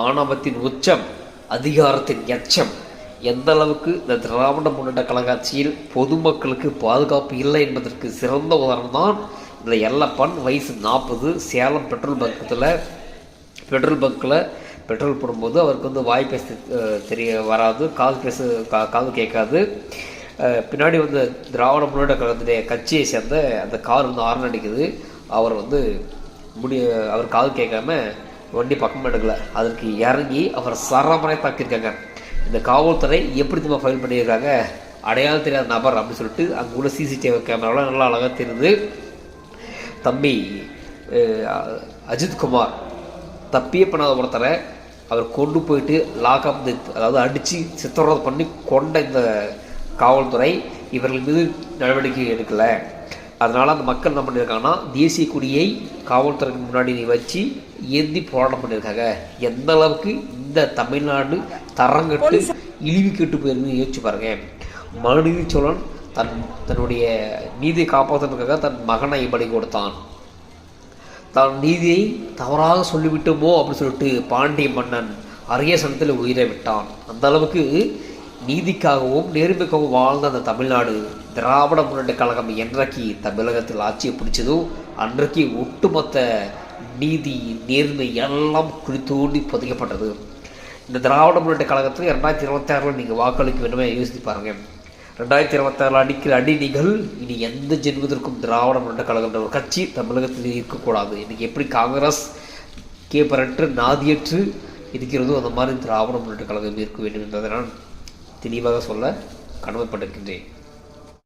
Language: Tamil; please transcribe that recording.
ஆணவத்தின் உச்சம் அதிகாரத்தின் எச்சம். எந்த அளவுக்கு இந்த திராவிட முன்னேற்ற கழக ஆட்சியில் பொதுமக்களுக்கு பாதுகாப்பு இல்லை என்பதற்கு சிறந்த உதாரணம் தான் இந்த எல்லப்பன். வயசு நாற்பது. சேலம் பெட்ரோல் பக்கத்தில் பெட்ரோல் பங்க்கில் பெட்ரோல் போடும்போது அவருக்கு வந்து வாய் பேச தெரிய வராது காது பேச கா காது கேட்காது. பின்னாடி வந்து திராவிட முன்னேற்ற கழகத்துடைய கட்சியை சேர்ந்த அந்த கார் வந்து ஆரன் அடிக்குது அவர் வந்து முடி அவர் காது கேட்காம வண்டி பக்கம் எடுக்கல. அதற்கு இறங்கி அவர் சரமனை தாக்கியிருக்காங்க இந்த காவல்துறை எப்படி திரும்ப ஃபைல் பண்ணியிருக்காங்க? அடையாளம் தெரியாத நபர் அப்படின்னு சொல்லிட்டு அங்கே உள்ள சிசிடிவி கேமராவில் நல்லா அழகாக தெரியுது. தம்பி அஜித்குமார் தப்பியே பண்ணாத ஒருத்தரை அவர் கொண்டு போயிட்டு லாக்அப் அதாவது அடித்து சித்திரவதை பண்ணி கொண்ட இந்த காவல்துறை இவர்கள் மீது நடவடிக்கை எடுக்கலை. அதனால் அந்த மக்கள் என்ன பண்ணியிருக்காங்கன்னா தேசிய கொடியை காவல்துறைக்கு முன்னாடி வச்சு ஏந்தி போராட்டம் பண்ணியிருக்காங்க. எந்த அளவுக்கு இந்த தமிழ்நாடு தரங்கட்டு இழிவு கெட்டு போயிருக்கு யோசிச்சு பாருங்க. மனுநீதி சோழன் தன் தன்னுடைய நீதியை காப்பாற்றுறதுக்காக தன் மகனை பலி கொடுத்தான். தான் நீதியை தவறாக சொல்லிவிட்டோமோ அப்படின்னு சொல்லிட்டு பாண்டிய மன்னன் அரிய சனத்தில் உயிரை விட்டான். அந்த அளவுக்கு நீதிக்காகவும் நேர்மைக்காகவும் வாழ்ந்த அந்த தமிழ்நாடு திராவிட முன்னேற்ற கழகம் என்றைக்கு தமிழகத்தில் ஆட்சியை பிடிச்சதோ அன்றைக்கு ஒட்டுமொத்த நீதி நேர்மை எல்லாம் குறித்தோண்டி புதைக்கப்பட்டது. இந்த திராவிட முன்னேற்ற கழகத்தில் ரெண்டாயிரத்தி இருபத்தாறில் நீங்கள் வாக்களிக்க வேண்டுமே யோசித்து பாருங்கள் ரெண்டாயிரத்தி இருபத்தாறில் அடிக்கிற அடி நீங்கள் இனி எந்த ஜென்மத்திற்கும் திராவிட முன்னேற்ற கழகம் ஒரு கட்சி தமிழகத்தில் இருக்கக்கூடாது. இன்றைக்கி எப்படி காங்கிரஸ் கேப்பரற்று நாதியற்று இருக்கிறதோ அந்த மாதிரி திராவிட முன்னேற்ற கழகம் இருக்க வேண்டும் என்பதை நான் தெளிவாக சொல்ல கடமைப்பட்டிருக்கின்றேன்.